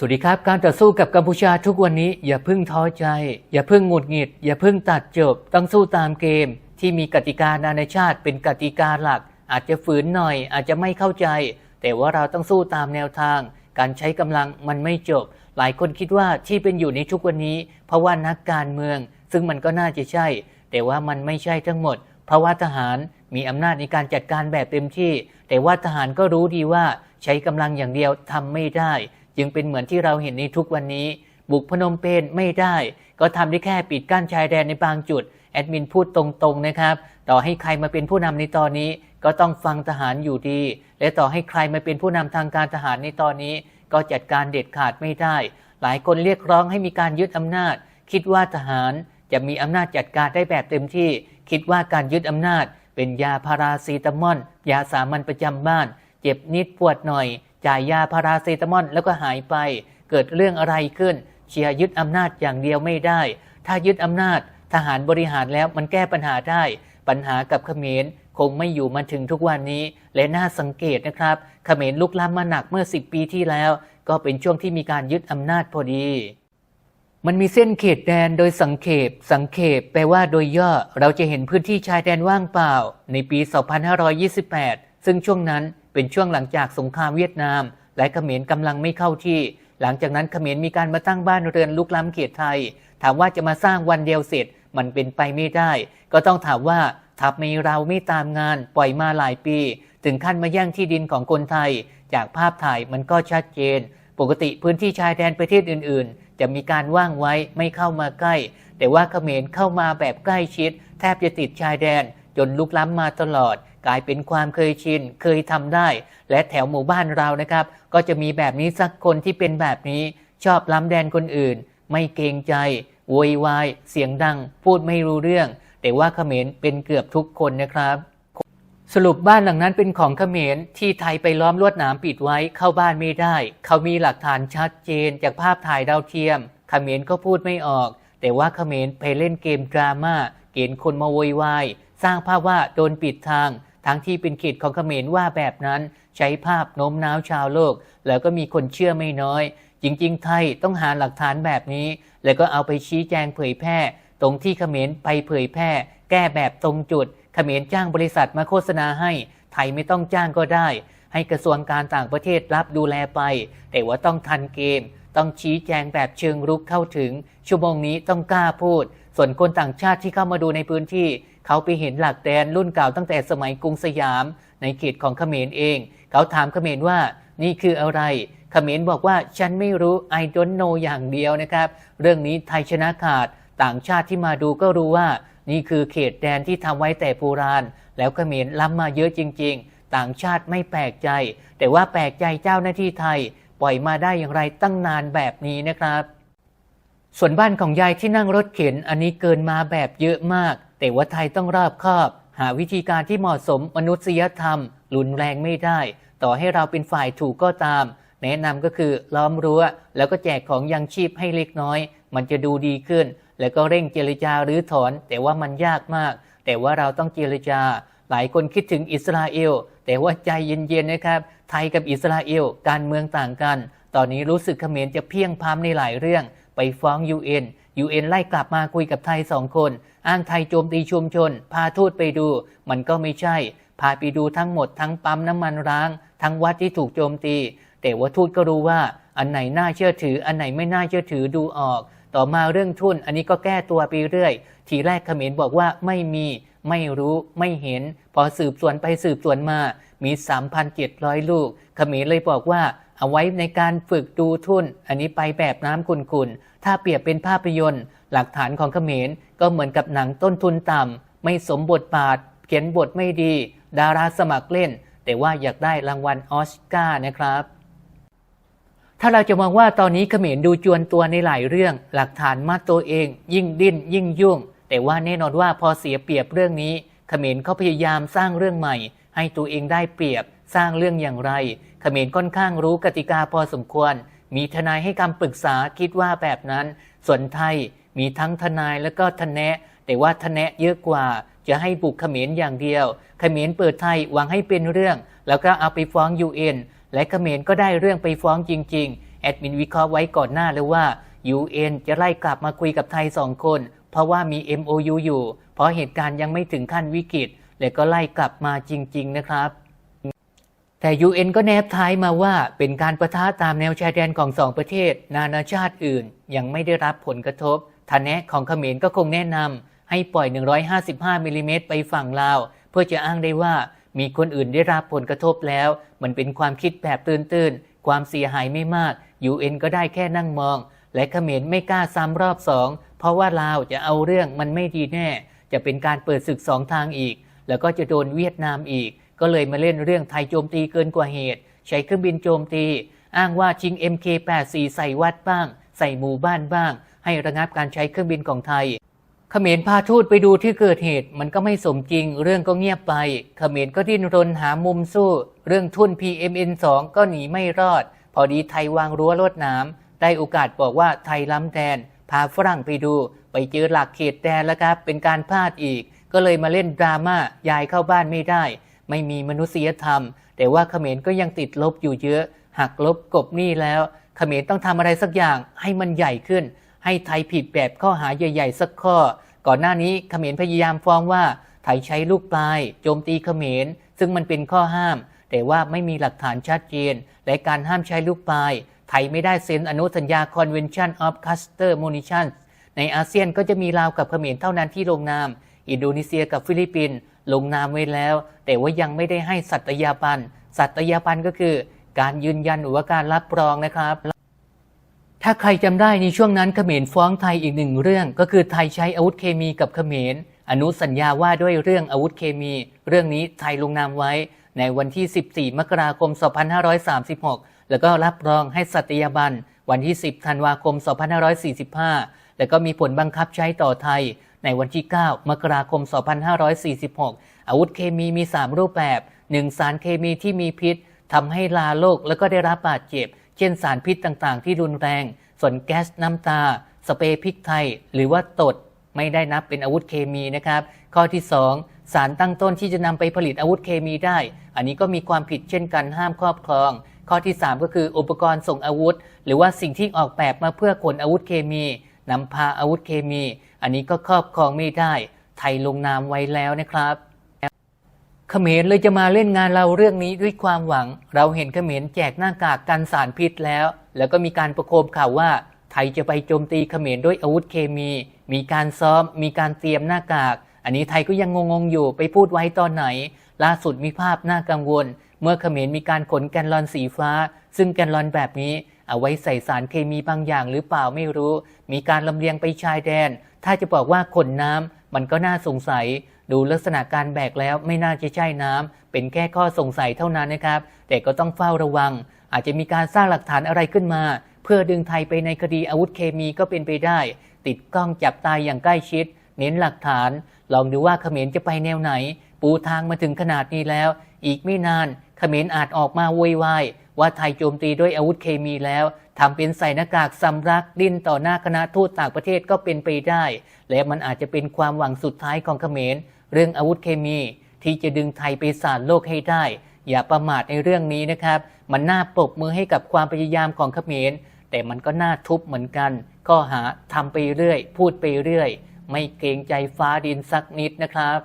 สวัสดีครับ การต่อสู้กับกัมพูชาทุกวันนี้อย่าเพิ่งท้อใจ อย่าเพิ่งหงุดหงิด อย่าเพิ่งตัดจบ ต้องสู้ตามเกม ที่มีกติกานานาชาติเป็นกติกาหลัก อาจจะฝืนหน่อย อาจจะไม่เข้าใจ แต่ว่าเราต้องสู้ตามแนวทาง การใช้กำลังมันไม่จบ หลายคนคิดว่าที่เป็นอยู่ในทุกวันนี้ เพราะว่านักการเมือง ซึ่งมันก็น่าจะใช่ แต่ว่ามันไม่ใช่ทั้งหมด เพราะว่าทหารมีอำนาจในการจัดการแบบเต็มที่ แต่ว่าทหารก็รู้ดีว่าใช้กำลังอย่างเดียวทำไม่ได้ จึงเป็นเหมือนที่เราเห็นในทุกวันนี้ บุกพนมเปญไม่ได้ ก็ทำได้แค่ปิดกั้นชายแดนในบางจุด แอดมินพูดตรงๆนะครับ ต่อให้ใครมาเป็นผู้นำในตอนนี้ ก็ต้องฟังทหารอยู่ดี และต่อให้ใครมาเป็นผู้นำทางการทหารในตอนนี้ ก็จัดการเด็ดขาดไม่ได้ หลายคนเรียกร้องให้มีการยึดอำนาจ คิดว่าทหารจะมีอำนาจจัดการได้แบบเต็มที่ คิดว่าการยึดอำนาจ เป็นยาพาราซีตามอลยาสามัญประจำบ้าน เจ็บนิดปวดหน่อย จ่ายยาพาราเซตามอลแล้วก็หายไป เกิดเรื่องอะไรขึ้น เชียร์ยึดอำนาจอย่างเดียวไม่ได้ ถ้ายึดอำนาจทหารบริหารแล้วมันแก้ปัญหาได้ ปัญหากับเขมรคงไม่อยู่มาถึงทุกวันนี้ และน่าสังเกตนะครับเขมรลุกล้ำมาหนักเมื่อ 10 ปีที่แล้ว ก็เป็นช่วงที่มีการยึดอำนาจพอดี มันมีเส้นเขตแดนโดยสังเขป สังเขปแปลว่าโดยย่อ เราจะเห็นพื้นที่ชายแดนว่างเปล่า ในปี 2528 ซึ่งช่วงนั้น เป็นช่วงหลังจากสงครามเวียดนาม และเขมรกำลังไม่เข้าที่ หลังจากนั้นเขมรมีการมาตั้งบ้านเรือนลุกล้ำเขตไทย ถามว่าจะมาสร้างวันเดียวเสร็จมันเป็นไปไม่ได้ ก็ต้องถามว่าทับไม่เราไม่ตามงานปล่อยมาหลายปี ถึงขั้นมาแย่งที่ดินของคนไทย จากภาพถ่ายมันก็ชัดเจน ปกติพื้นที่ชายแดนประเทศอื่น ๆ จะมีการว่างไว้ไม่เข้ามาใกล้ แต่ว่าเขมรเข้ามาแบบใกล้ชิด แทบจะติดชายแดนจนลุกล้ำมาตลอด กลายเป็นความเคยชินเคยทำได้ และแถวหมู่บ้านเรานะครับ ก็จะมีแบบนี้สักคนที่เป็นแบบนี้ ชอบล้ำแดนคนอื่น ไม่เกรงใจโวยวายเสียงดัง พูดไม่รู้เรื่อง แต่ว่าเขมรเป็นเกือบทุกคนนะครับ สรุปบ้านหลังนั้นเป็นของเขมรที่ไทยไปล้อมลวดหนามปิดไว้เข้าบ้านไม่ได้ เขามีหลักฐานชัดเจนจากภาพถ่ายดาวเทียมเขมรก็พูดไม่ออก แต่ว่าเขมรไปเล่นเกมดราม่าเกณฑ์คนมาโวยวายสร้างภาพว่าโดนปิดทาง ทั้งที่เป็นเขตของเขมรว่าแบบนั้นใช้ภาพโน้มน้าวชาวโลก แล้วก็มีคนเชื่อไม่น้อย จริง ๆ ไทยต้องหาหลักฐานแบบนี้ แล้วก็เอาไปชี้แจงเผยแพร่ ตรงที่เขมรไปเผยแพร่ แก้แบบตรงจุด เขมรจ้างบริษัทมาโฆษณาให้ ไทยไม่ต้องจ้างก็ได้ ให้กระทรวงการต่างประเทศรับดูแลไป แต่ว่าต้องทันเกม ต้องชี้แจงแบบเชิงรุกเข้าถึง ชั่วโมงนี้ต้องกล้าพูด ส่วนคนต่างชาติที่เข้ามาดูในพื้นที่ เขาไปเห็นหลักแดนรุ่นเก่าตั้งแต่สมัยกรุงสยาม ในเขตของเขมรเอง เขาถามเขมรว่านี่คืออะไรเขมรบอกว่าฉันไม่รู้ I don't know อย่างเดียวนะครับ เรื่องนี้ไทยชนะขาดต่างชาติที่มาดูก็รู้ว่า นี่คือเขตแดนที่ทำไว้แต่โบราณ แล้วเขมรล้ำมาเยอะจริง ๆ ต่างชาติไม่แปลกใจ แต่ว่าแปลกใจเจ้าหน้าที่ไทย ปล่อยมาได้อย่างไรตั้งนานแบบนี้นะครับ ส่วนบ้านของยายที่นั่งรถเข็นอันนี้เกินมาแบบเยอะมาก แต่ว่าไทยต้องรอบคอบหาวิธีการที่เหมาะสมมนุษยธรรม รุนแรงไม่ได้ ต่อให้เราเป็นฝ่ายถูกก็ตาม แนะนำก็คือล้อมรั้ว แล้วก็แจกของยังชีพให้เล็กน้อย มันจะดูดีขึ้น แล้วก็เร่งเจรจาหรือถอน แต่ว่ามันยากมาก แต่ว่าเราต้องเจรจา หลายคนคิดถึงอิสราเอล แต่ว่าใจเย็นๆนะครับ ไทยกับอิสราเอลการเมืองต่างกัน ตอนนี้รู้สึกเขมรจะเพียงพามในหลายเรื่อง ไปฟ้อง UN UN ไล่กลับมาคุยกับไทยสองคน อ้างไทยโจมตีชุมชน พาทูตไปดู มันก็ไม่ใช่ พาไปดูทั้งหมดทั้งปั๊มน้ำมันร้าง ทั้งวัดที่ถูกโจมตี แต่ว่าทูตก็รู้ว่าอันไหนน่าเชื่อถือ อันไหนไม่น่าเชื่อถือดูออก ต่อมาเรื่องทุน อันนี้ก็แก้ตัวไปเรื่อย ทีแรกเขมรบอกว่าไม่มีไม่รู้ไม่เห็น พอสืบสวนไปสืบสวนมา มี 3,700 ลูกเขมรเลยบอกว่า เอาไว้ในการฝึกดูทุน อันนี้ไปแบบน้ำขุนๆ ถ้าเปรียบเป็นภาพยนตร์ หลักฐานของเขมรก็เหมือนกับหนังต้นทุนต่ำไม่สมบทบาท เขียนบทไม่ดี ดาราสมัครเล่น แต่ว่าอยากได้รางวัลออสการ์นะครับ ถ้าเราจะมองว่าตอนนี้เขมรดูจวนตัวในหลายเรื่อง หลักฐานมัดตัวเอง ยิ่งดิ้น ยิ่งยุ่ง แต่ว่าแน่นอนว่าพอเสียเปรียบเรื่องนี้เขมรเขาพยายามสร้างเรื่องใหม่ ให้ตัวเองได้เปรียบ สร้างเรื่องอย่างไรเขมรค่อนข้างรู้กติกาพอสมควร มีทนายให้คำปรึกษาคิดว่าแบบนั้น ส่วนไทยมีทั้งทนายแล้วก็ทนะ แต่ว่าทนะเยอะกว่า จะให้บุกเขมรอย่างเดียว เขมรเปิดไทยหวังให้เป็นเรื่อง แล้วก็เอาไปฟ้องยูเอ็นและเขมรก็ได้เรื่องไปฟ้องจริง ๆ แอดมินวิเคราะห์ไว้ก่อนหน้าแล้วว่า UN จะไล่กลับมาคุยกับไทยสองคน เพราะว่ามี MOU อยู่ เพราะเหตุการณ์ยังไม่ถึงขั้นวิกฤต และก็ไล่กลับมาจริง ๆ นะครับ แต่ UN ก็แนบท้ายมาว่าเป็นการประทะตามแนวชายแดนของสองประเทศ นานาชาติอื่น ยังไม่ได้รับผลกระทบทันแนะของเขมรก็คงแนะนำให้ปล่อย 155มิลลิเมตรไปฝั่งลาว เพื่อจะอ้างได้ว่ามีคนอื่นได้รับผลกระทบแล้ว มันเป็นความคิดแบบตื่นๆ ความเสียหายไม่มาก UN ก็ได้แค่นั่งมอง และเขมรไม่กล้าซ้ำรอบสองเพราะว่าลาวจะเอาเรื่องมันไม่ดีแน่ จะเป็นการเปิดศึกสองทางอีก แล้วก็จะโดนเวียดนามอีก ก็เลยมาเล่นเรื่องไทยโจมตีเกินกว่าเหตุ ใช้เครื่องบินโจมตี อ้างว่าชิง MK84 ใส่วัดบ้าง ใส่หมู่บ้านบ้าง ให้ระงับการใช้เครื่องบินของไทยเขมรพาทูตไปดูที่เกิดเหตุ มันก็ไม่สมจริง เรื่องก็เงียบไปเขมรก็ดิ้นรนหามุมสู้ เรื่องทุน PMN2 ก็หนีไม่รอด พอดีไทยวางรั้วลวดน้ำได้โอกาสบอกว่าไทยล้ำแดน พาฝรั่งไปดู ไปเจอหลักเขตแดนแล้วครับเป็นการพลาดอีก ก็เลยมาเล่นดราม่ายายเข้าบ้านไม่ได้ ไม่มีมนุษยธรรม แต่ว่าเขมรก็ยังติดลบอยู่เยอะ หักลบกบหนี้แล้ว เขมรต้องทำอะไรสักอย่างให้มันใหญ่ขึ้น ให้ไทยผิดแบบข้อหาใหญ่ๆสักข้อ ก่อนหน้านี้เขมรพยายามฟ้องว่าไทยใช้ลูกปลายโจมตีเขมร ซึ่งมันเป็นข้อห้าม แต่ว่าไม่มีหลักฐานชัดเจน และการห้ามใช้ลูกปลายไทยไม่ได้เซ็นอนุสัญญา Convention of Cluster Munitions ในอาเซียนก็จะมีลาวกับเขมรเท่านั้นที่ลงนาม อินโดนีเซียกับฟิลิปปินส์ ลงนามไว้แล้ว แต่ว่ายังไม่ได้ให้สัตยาบันสัตยาบันก็คือ การยืนยันหรือว่าการรับรองนะครับ ถ้าใครจำได้ในช่วงนั้นเขมรฟ้องไทยอีกหนึ่งเรื่อง ก็คือไทยใช้อาวุธเคมีกับเขมรอนุสัญญาว่าด้วยเรื่องอาวุธเคมี เรื่องนี้ไทยลงนามไว้ ในวันที่ 14 มกราคม 2536 แล้วก็รับรองให้สัตยาบันวันที่ 10 ธันวาคม 2545 แล้วก็มีผลบังคับใช้ต่อไทย ในวันที่ 9 มกราคม 2546 อาวุธเคมีมี 3 รูปแบบ 1. สารเคมีที่มีพิษทำให้ลาโลกแล้วก็ได้รับบาดเจ็บ เช่นสารพิษต่างๆ ที่รุนแรง ส่วนแก๊สน้ำตา สเปรย์พริกไทย หรือว่าตดไม่ได้นับเป็นอาวุธเคมีนะครับ ข้อที่ 2 สารตั้งต้นที่จะนำไปผลิตอาวุธเคมีได้ อันนี้ก็มีความผิดเช่นกันห้ามครอบครอง ข้อที่ 3 ก็คืออุปกรณ์ส่งอาวุธ หรือว่าสิ่งที่ออกแบบมาเพื่อขนอาวุธเคมี นำพาอาวุธเคมี อันนี้ก็ครอบครองไม่ได้ ไทยลงนามไว้แล้วนะครับเขมรเลยจะมาเล่นงานเราเรื่องนี้ด้วยความหวัง เราเห็นเขมรแจกหน้ากากกันสารพิษแล้ว แล้วก็มีการประโคมข่าวว่า ไทยจะไปโจมตีเขมรด้วยอาวุธเคมี มีการซ้อม มีการเตรียมหน้ากาก อันนี้ไทยก็ยังงงๆอยู่ไปพูดไว้ตอนไหน ล่าสุดมีภาพน่ากังวล เมื่อเขมรมีการขนแกนลอนสีฟ้า ซึ่งแกนลอนแบบนี้ เอาไว้ใส่สารเคมีบางอย่างหรือเปล่าไม่รู้ มีการลำเลียงไปชายแดน ถ้าจะบอกว่าขนน้ำมันก็น่าสงสัย ดูลักษณะการแบกแล้วไม่น่าจะใช่น้ำเป็นแค่ข้อสงสัยเท่านั้นนะครับ แต่ก็ต้องเฝ้าระวัง อาจจะมีการสร้างหลักฐานอะไรขึ้นมา เพื่อดึงไทยไปในคดีอาวุธเคมีก็เป็นไปได้ ติดกล้องจับตายอย่างใกล้ชิด เน้นหลักฐาน ลองดูว่าเขมรจะไปแนวไหน ปูทางมาถึงขนาดนี้แล้ว อีกไม่นานเขมรอาจออกมาโวยวาย ว่าไทยโจมตีด้วยอาวุธเคมีแล้วทำเป็นใส่หน้ากากสำรักดิ้นต่อหน้าคณะทูตต่างประเทศก็เป็นไปได้ และมันอาจจะเป็นความหวังสุดท้ายของเขมร เรื่องอาวุธเคมี ที่จะดึงไทยไปสานโลกให้ได้ อย่าประมาทในเรื่องนี้นะครับ มันน่าปรบมือให้กับความพยายามของเขมร แต่มันก็น่าทุบเหมือนกัน ข้อหาทำไปเรื่อย พูดไปเรื่อย ไม่เกรงใจฟ้าดินสักนิดนะครับ